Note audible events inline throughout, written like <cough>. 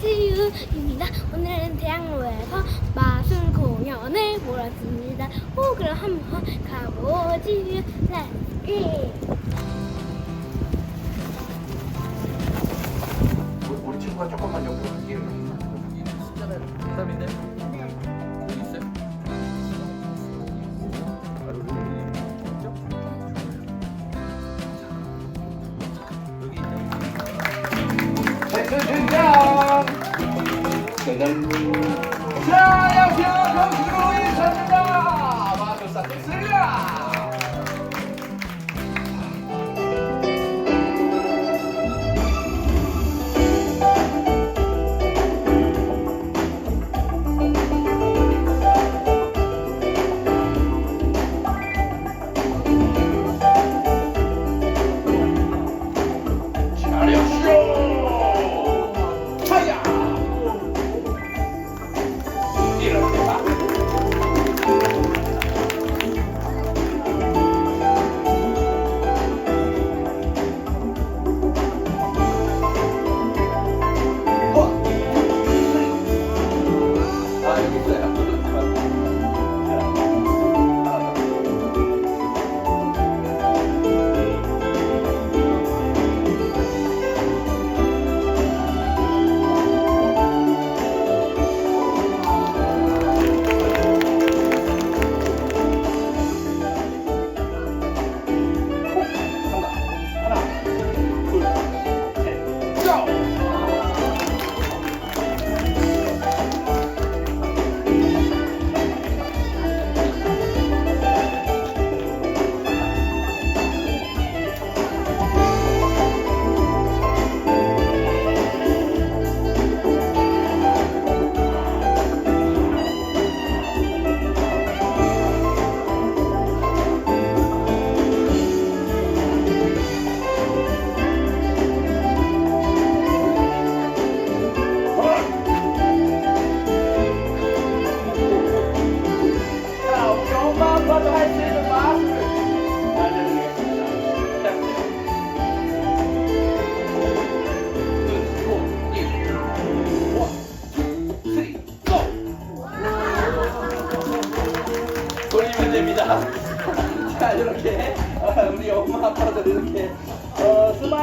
지유입니다. 오늘은 대학로에서 마술 공연을 보러 왔습니다. 오, 그럼 한번 가보지요. 렛츠 고! 우리 친구가 조금만 옆으로 갈게요. 숫자가 정답인데? 짜잔! 자, 안녕하세요. 경기로 인사드립니다. 마술사 텍스입니다.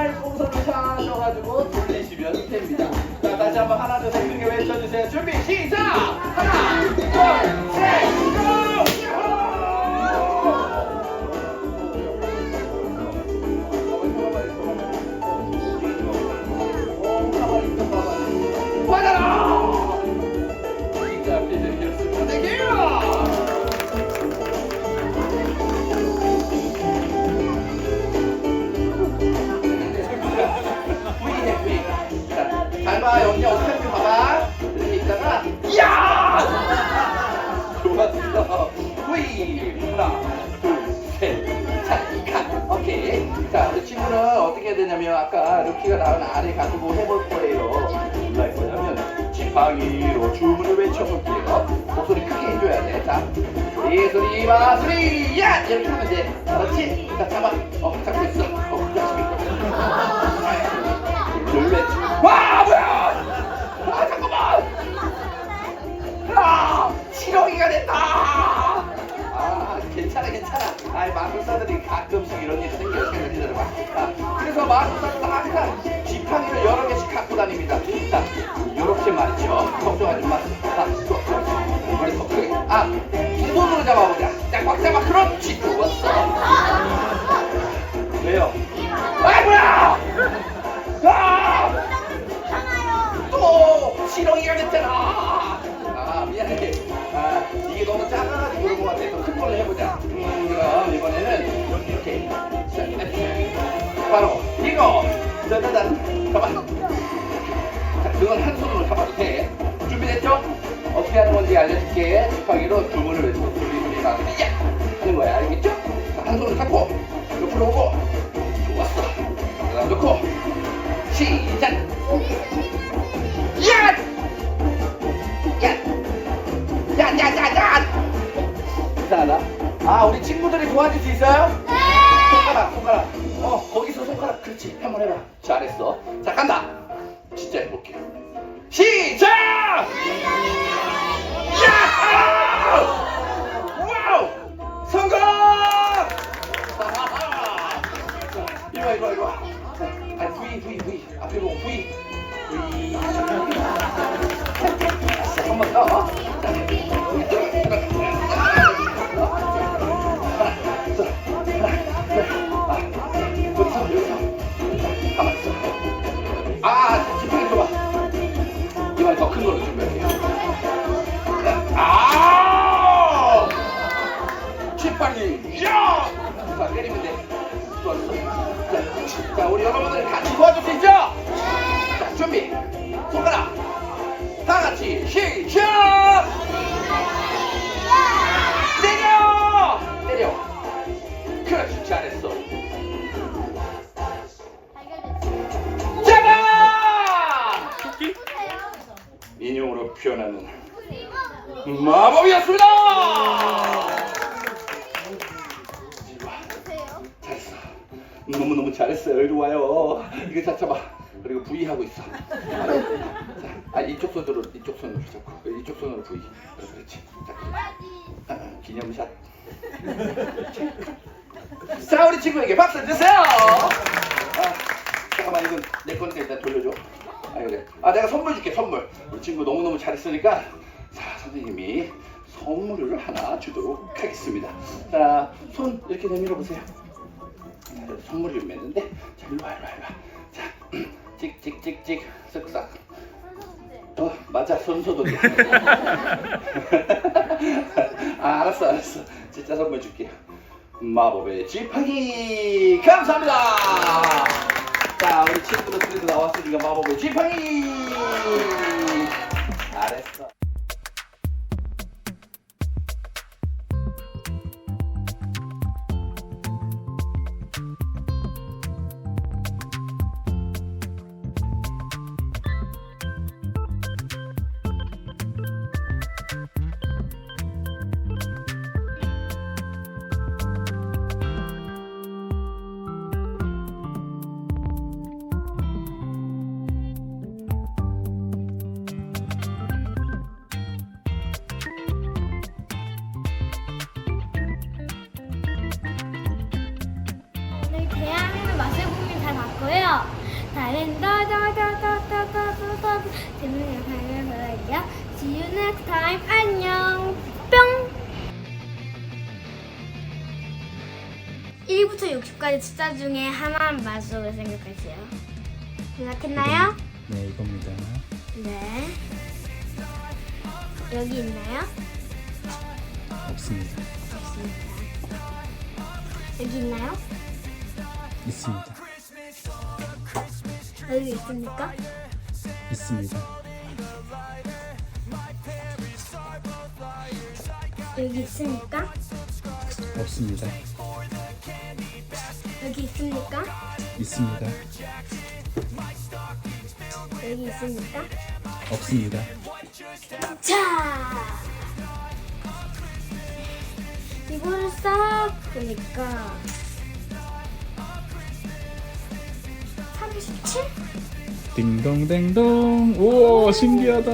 어, 스마일 풍선을 사셔가지고 돌리시면 됩니다. 자, 다시 한번 하나, 둘, 셋 크게 외쳐주세요. 준비, 시작! 하나, 둘, 셋, 고! 받아라! 진짜 비둘기 좋았어. V. 하나, 둘, 셋. 자, 이 칸. 오케이. 자, 우리 친구는 어떻게 해야 되냐면, 아까 루키가 나온 아래 가지고 해볼 거예요. 뭘할 거냐면, 지팡이로 주문을 외쳐볼게요. 목소리 크게 해줘야 돼. 자, 예술이 마술이 야! 이렇게 하면 돼. 그렇지? 자, 잡아. 어, 잡고 있어. 어, <laughs> 넷. 와, 뭐야! 아, 치렁이가 됐다! 아, 괜찮아, 괜찮아. 아, 마술사들이 가끔씩 이런 일이 생겨요. 생겨, 기다려봐. 아, 그래서 마술사들은 항상 지팡이를 여러 개씩 갖고 다닙니다. 자, 요렇게 말이죠. 걱정하지 마. 자. 머리 더 크게. 아, 두 손으로 잡아보자. 짜자잔. 가봐. 자, 그건 한 손으로 잡아도 돼. 준비됐죠? 어떻게 하는 건지 알려줄게. 지팡이로 주문을 외치고 소리 소리 나서 야 하는 거야. 알겠죠? 자, 한 손을 잡고 옆으로 오고 좋았어. 그다음 놓고 시작. 야! 야! 야, 야, 야, 야! 이상하다. 아, 우리 친구들이 도와줄 수 있어요? 손가락, 손가락. 어, 거기 서 손가락. 그렇지. 한번 해봐. 잘했어. 자, 간다. 마법이었습니다! 이리 와. 잘했어. 너무 너무 잘했어요. 이리 와요. 이거 잡아봐. 그리고 V 하고 있어. 자, 아, 이쪽 손으로, 이쪽 손으로 잡고. 이쪽 손으로 V. 어, 그렇지. 자, 아, 기념샷. 자, 우리 친구에게 박수 주세요! 아, 잠깐만, 이건 내 거니까 일단 돌려줘. 아, 그래. 아, 내가 선물 줄게, 선물. 우리 친구 너무 너무 잘했으니까, 자, 선생님이 선물을 하나 주도록 하겠습니다. 자, 손 이렇게 내밀어 보세요. 자, 선물을 맺는데, 자, 일로 와, 일로 와, 일로 와. 자, <clears throat> 찍찍찍찍, 쓱싹. 어, 맞아, 손소독이야. <laughs> 아, 알았어, 알았어. 진짜 선물 줄게요. 마법의 지팡이! 감사합니다! 자, 우리 친구들 그래도 나왔으니까 마법의 지팡이! 다른 더더더더더더더 재밌는 영상을 보여드릴게요. See you next time. 안녕. 뿅. 1부터 60까지 숫자 중에 하나만 맞으로 생각하세요. 생각했나요? 네, 이겁니다. 네. 여기 있나요? 없습니다. 없습니다. 여기 있나요? 있습니다. 여기 있습니까? 있습니다. 여기 있습니까? 없습니다. 여기 있습니까? 있습니다. 여기 있습니까? 없습니다. 자, 이거를 싹 보니까 딩동댕동. 오, 신기하다.